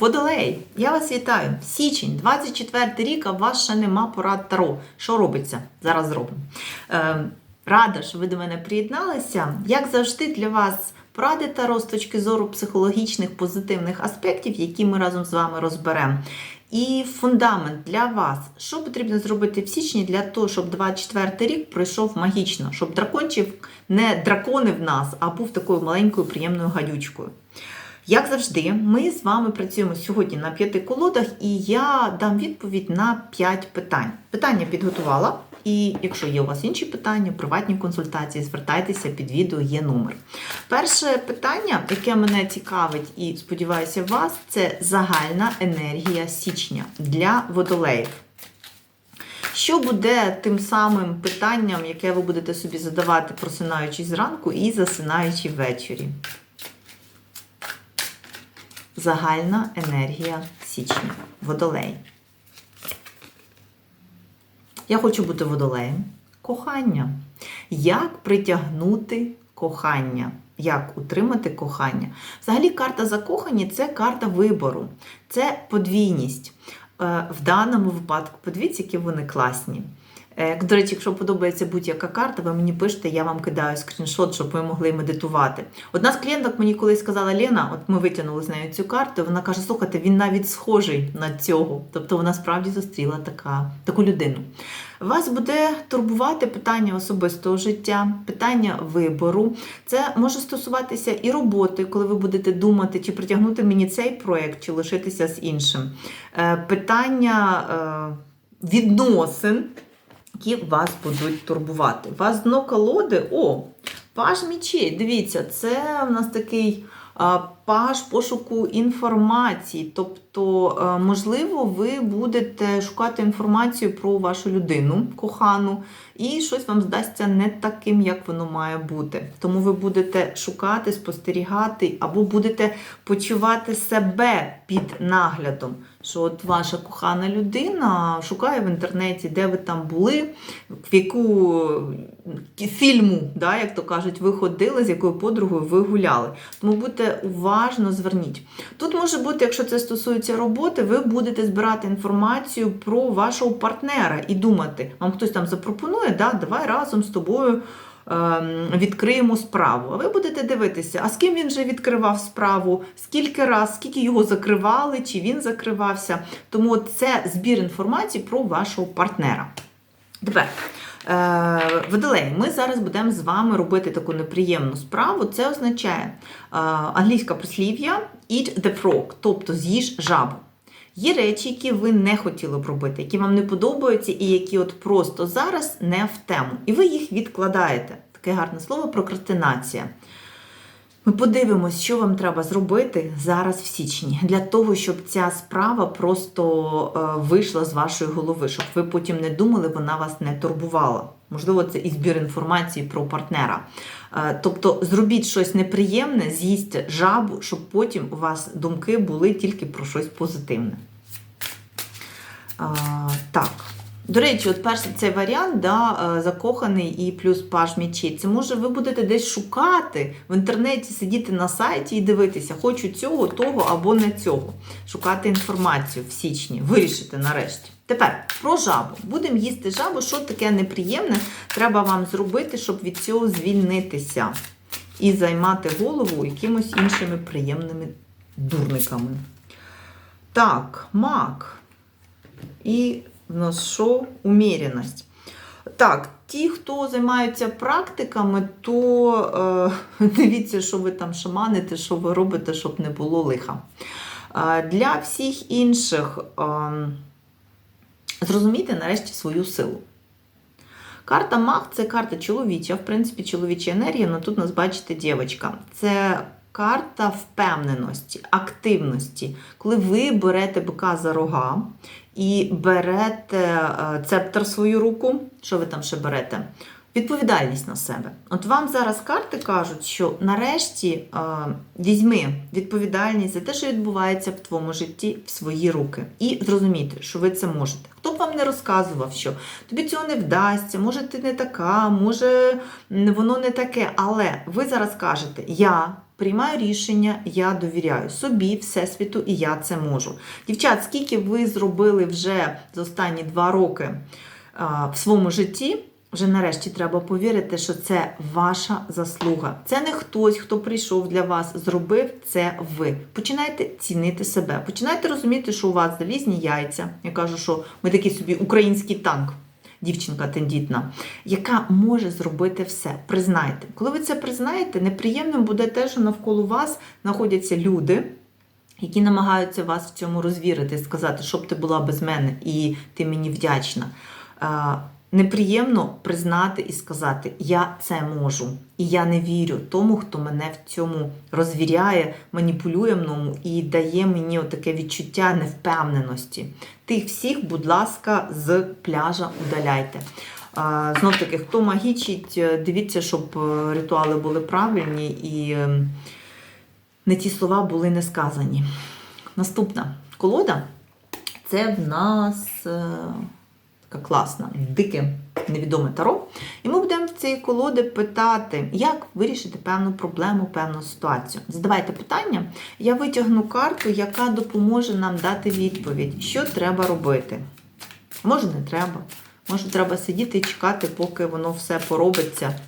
Водолей, я вас вітаю. Січень, 24 рік, а у вас ще нема порад Таро. Що робиться? Зараз зробимо. Е, рада, що ви до мене приєдналися. Як завжди, для вас поради Таро з точки зору психологічних позитивних аспектів, які ми разом з вами розберемо. І фундамент для вас, що потрібно зробити в січні для того, щоб 24 рік пройшов магічно, щоб дракончик не драконив нас, а був такою маленькою приємною гадючкою. Як завжди, ми з вами працюємо сьогодні на п'яти колодах, і я дам відповідь на п'ять питань. Питання підготувала, і якщо є у вас інші питання, приватні консультації, звертайтеся під відео, є номер. Перше питання, яке мене цікавить і сподіваюся вас, це загальна енергія січня для водолеїв. Що буде тим самим питанням, яке ви будете собі задавати, просинаючись зранку і засинаючи ввечері? Загальна енергія січня. Водолей. Я хочу бути водолеєм. Кохання. Як притягнути кохання? Як утримати кохання? Взагалі, карта закохані це карта вибору, це подвійність. Е, В даному випадку, подивіться, які вони класні. Е, До речі, якщо подобається будь-яка карта, ви мені пишете, я вам кидаю скріншот, щоб ви могли медитувати. Одна з клієнток мені колись сказала Лена, от ми витягнули з нею цю карту, вона каже: слухайте, він навіть схожий на цього. Тобто вона справді зустріла така, таку людину. Вас буде турбувати питання особистого життя, питання вибору. Це може стосуватися і роботи, коли ви будете думати, чи притягнути мені цей проєкт, чи лишитися з іншим. Е, Питання е, відносин які вас будуть турбувати. Вас дно колоди, о, паж мічей. Дивіться, це в нас такий паж пошуку інформації. Тобто, а, можливо, ви будете шукати інформацію про вашу людину, кохану, і щось вам здасться не таким, як воно має бути. Тому ви будете шукати, спостерігати, або будете почувати себе під наглядом. Що от ваша кохана людина шукає в інтернеті, де ви там були, в яку фільму, да, як то кажуть, ви ходили, з якою подругою ви гуляли. Тому будьте уважно зверніть. Тут може бути, якщо це стосується роботи, ви будете збирати інформацію про вашого партнера і думати, вам хтось там запропонує, да, давай разом з тобою. Ем, Відкриємо справу. А ви будете дивитися, а з ким він вже відкривав справу, скільки раз, скільки його закривали, чи він закривався. Тому це збір інформації про вашого партнера. Тепер, е, Водолей, ми зараз будемо з вами робити таку неприємну справу. Це означає е, англійська прислів'я eat the frog, тобто з'їж жабу. Є речі, які ви не хотіли б робити, які вам не подобаються, і які от просто зараз не в тему. І ви їх відкладаєте. Таке гарне слово прокрастинація. Ми подивимось, що вам треба зробити зараз в січні, для того, щоб ця справа просто е, вийшла з вашої голови, щоб ви потім не думали, вона вас не турбувала. Можливо, це і збір інформації про партнера. Тобто зробіть щось неприємне, з'їсть жабу, щоб потім у вас думки були тільки про щось позитивне. Так. До речі, от перший цей варіант, да, е, закоханий і плюс паж мічей. Це може ви будете десь шукати в інтернеті, сидіти на сайті і дивитися, хочу цього, того або не цього. Шукати інформацію в січні, вирішити нарешті. Тепер про жабу. Будемо їсти жабу, що таке неприємне треба вам зробити, щоб від цього звільнитися і займати голову якимось іншими приємними дурниками. Так, мак. І в нас що? Уміряність. Так, ті, хто займаються практиками, то е, дивіться, що ви там шаманите, що ви робите, щоб не було лиха. Е, для всіх інших е, зрозумійте нарешті свою силу. Карта Маг це карта чоловіча, в принципі, чоловіча енергія, але тут нас бачите дівчинка. Це карта впевненості, активності. Коли ви берете бика за рога і берете е, цептер в свою руку, що ви там ще берете? Відповідальність на себе. От вам зараз карти кажуть, що нарешті е, візьми відповідальність за те, що відбувається в твоєму житті в свої руки. І зрозумійте, що ви це можете. Хто б вам не розказував, що тобі цього не вдасться, може ти не така, може воно не таке. Але ви зараз кажете, я Приймаю рішення, я довіряю собі, всесвіту, і я це можу. Дівчат, скільки ви зробили вже за останні два роки а, в своєму житті? Вже нарешті треба повірити, що це ваша заслуга. Це не хтось, хто прийшов для вас, зробив це ви. Починайте цінити себе, починайте розуміти, що у вас залізні яйця. Я кажу, що ми такий собі український танк, дівчинка тендітна, яка може зробити все. Признайте. Коли ви це признаєте, неприємним буде те, що навколо вас знаходяться люди. Які намагаються вас в цьому розвірити, сказати, щоб ти була без мене, і ти мені вдячна. Неприємно признати і сказати, я це можу, і я не вірю тому, хто мене в цьому розвіряє, маніпулює мною і дає мені таке відчуття невпевненості. Тих всіх, будь ласка, з пляжа удаляйте. Знов таки, хто магічить, е, дивіться, щоб е, ритуали були правильні і е, не ті слова були не сказані. Наступна колода це в нас. Така класна, дике, невідоме таро. І ми будемо в цієї колоди питати, як вирішити певну проблему, певну ситуацію. Задавайте питання, я витягну карту, яка допоможе нам дати відповідь, що треба робити. Може, не треба. Може, треба сидіти і чекати, поки воно все поробиться.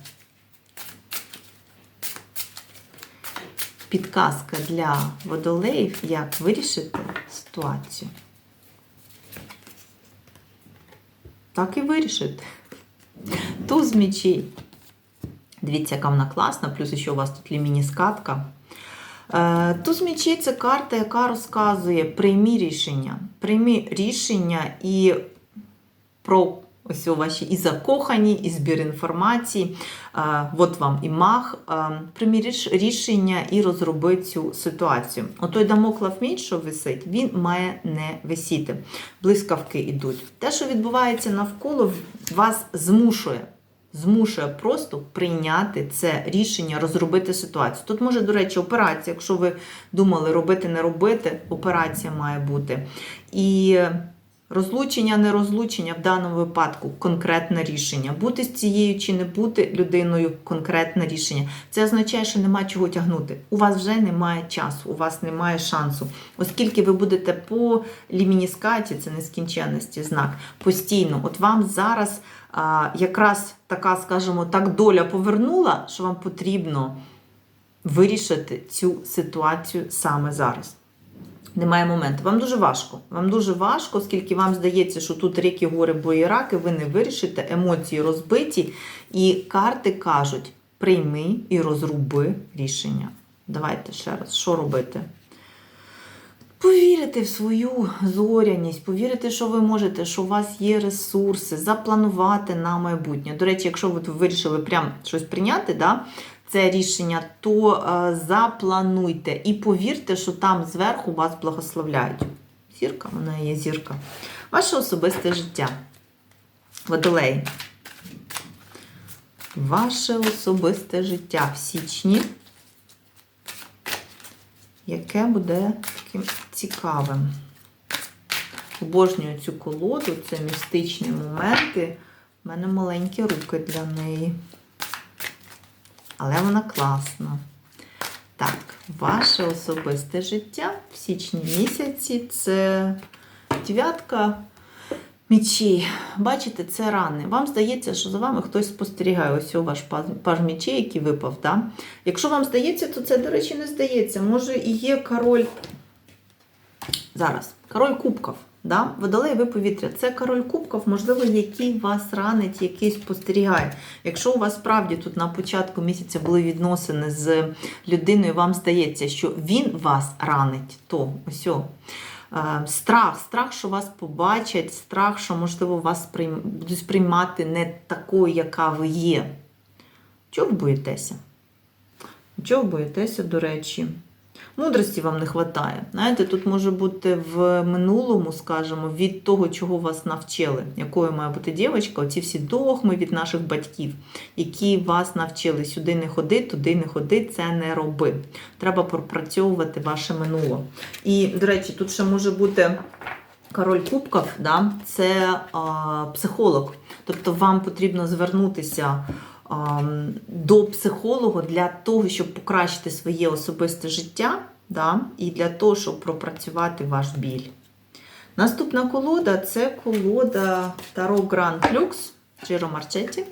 Підказка для водолеїв, як вирішити ситуацію. Так і вирішити. Туз мечей. Дивіться, яка вона класна, плюс ще у вас тут ліміні-скатка. Е, Туз мечей це карта, яка розказує приймі рішення. Приймі рішення і про ось у ваші і закохані, і збір інформації. От вам і. Е, Приймі рішення і розроби цю ситуацію. Отой дамоклав меч, що висить, він має не висіти. Блискавки йдуть. Те, що відбувається навколо, вас змушує. Змушує просто прийняти це рішення, розробити ситуацію. Тут може, до речі, операція. Якщо ви думали робити, не робити, операція має бути. І розлучення, не розлучення в даному випадку конкретне рішення. Бути з цією чи не бути людиною конкретне рішення. Це означає, що нема чого тягнути. У вас вже немає часу, у вас немає шансу. Оскільки ви будете по лімініскаті, це нескінченності знак, постійно. От вам зараз а, якраз така, скажімо так, доля повернула, що вам потрібно вирішити цю ситуацію саме зараз. Немає моменту. Вам дуже важко. Вам дуже важко, оскільки вам здається, що тут ріки, гори, бої, раки, ви не вирішите, емоції розбиті, і карти кажуть: прийми і розруби рішення. Давайте ще раз, що робити? Повірити в свою зоряність, повірити, що ви можете, що у вас є ресурси, запланувати на майбутнє. До речі, якщо ви вирішили прям щось прийняти, да, це рішення, то е, заплануйте і повірте, що там зверху вас благословляють. Зірка, вона є зірка. Ваше особисте життя. Водолей. Ваше особисте життя в січні, яке буде таким цікавим. Обожнюю цю колоду, це містичні моменти. У мене маленькі руки для неї. Але вона класна. Так, ваше особисте життя в січні місяці це дев'ятка мічей. Бачите, це рани. Вам здається, що за вами хтось спостерігає. Ось у ваш паж, мічей, який випав. Да? Якщо вам здається, то це, до речі, не здається. Може, і є король. Зараз, король кубків. Да? Водолей ви повітря. Це король кубків, можливо, який вас ранить, який спостерігає. Якщо у вас справді тут на початку місяця були відносини з людиною, вам здається, що він вас ранить, то ось. Е, Страх, страх, що вас побачать, страх, що, можливо, вас будуть сприймати не такою, яка ви є. Чого ви боїтеся? Чого боїтеся, до речі? Мудрості вам не вистачає. Знаєте, тут може бути в минулому, скажімо, від того, чого вас навчили, якою має бути дівчинка, оці всі догми від наших батьків, які вас навчили сюди не ходи, туди не ходи, це не роби. Треба пропрацьовувати ваше минуле. І, до речі, тут ще може бути. Король кубків да, це а, психолог. Тобто вам потрібно звернутися до психолога для того, щоб покращити своє особисте життя, да, і для того, щоб пропрацювати ваш біль. Наступна колода це колода Таро Grand Lux Джиро Марчеті.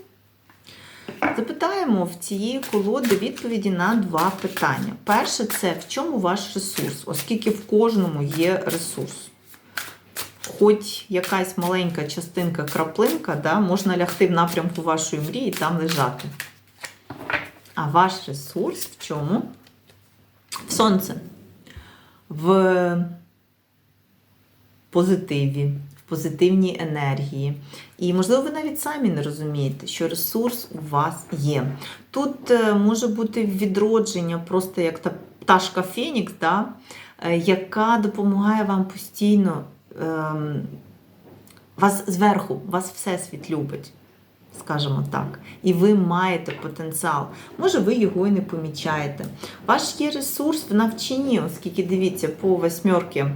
Запитаємо в цієї колоди відповіді на два питання. Перше, це в чому ваш ресурс, оскільки в кожному є ресурс. Хоч якась маленька частинка, краплинка, да, можна лягти в напрямку вашої мрії і там лежати. А ваш ресурс в чому? В сонце. В позитиві, в позитивній енергії. І, можливо, ви навіть самі не розумієте, що ресурс у вас є. Тут е, може бути відродження, просто як та пташка Фенікс, да, е, яка допомагає вам постійно. Ем, Вас зверху, вас Всесвіт любить, скажімо так. І ви маєте потенціал. Може, ви його і не помічаєте. Ваш є ресурс в навчанні, оскільки дивіться, по восьмерки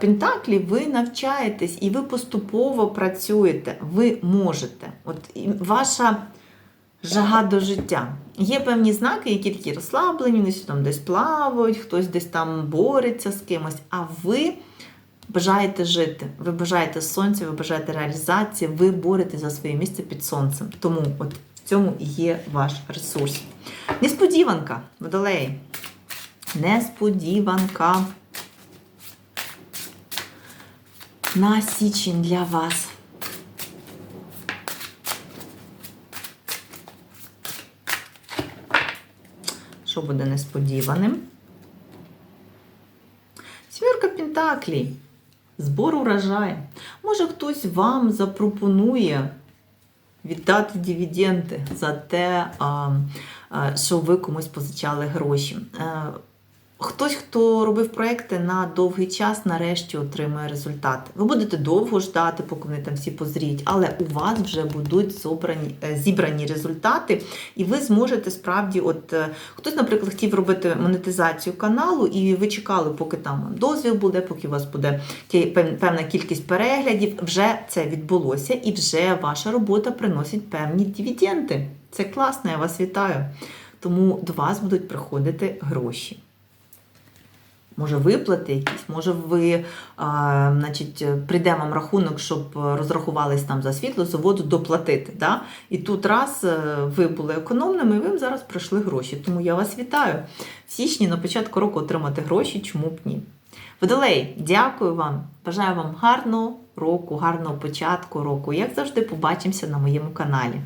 Пентаклі ви навчаєтесь і ви поступово працюєте, ви можете. От ваша жага до життя. Є певні знаки, які такі розслаблені, вони там десь плавають, хтось десь там бореться з кимось, а ви бажаєте жити, ви бажаєте сонця, ви бажаєте реалізації, ви боретесь за своє місце під сонцем. Тому от в цьому і є ваш ресурс. Несподіванка, водолеї. Несподіванка. На січень для вас. Що буде несподіваним? Сімірка Пентаклі. Збор урожаю. Може, хтось вам запропонує віддати дивіденди за те, що ви комусь позичали гроші. Хтось, хто робив проекти на довгий час, нарешті отримує результати. Ви будете довго ждати, поки вони там всі позріють, але у вас вже будуть зібрані, е, зібрані результати, і ви зможете справді, от е, хтось, наприклад, хотів робити монетизацію каналу, і ви чекали, поки там дозвіл буде, поки у вас буде певна кількість переглядів. Вже це відбулося, і вже ваша робота приносить певні дивіденди. Це класно, я вас вітаю. Тому до вас будуть приходити гроші. Може, виплати якісь, може, ви, а, значить, прийде вам рахунок, щоб розрахувались там за світло, за воду доплатити. Да? І тут раз е, ви були економними, і ви зараз прийшли гроші. Тому я вас вітаю. В січні на початку року отримати гроші, чому б ні. Водолей, дякую вам. Бажаю вам гарного року, гарного початку року. Як завжди, побачимося на моєму каналі.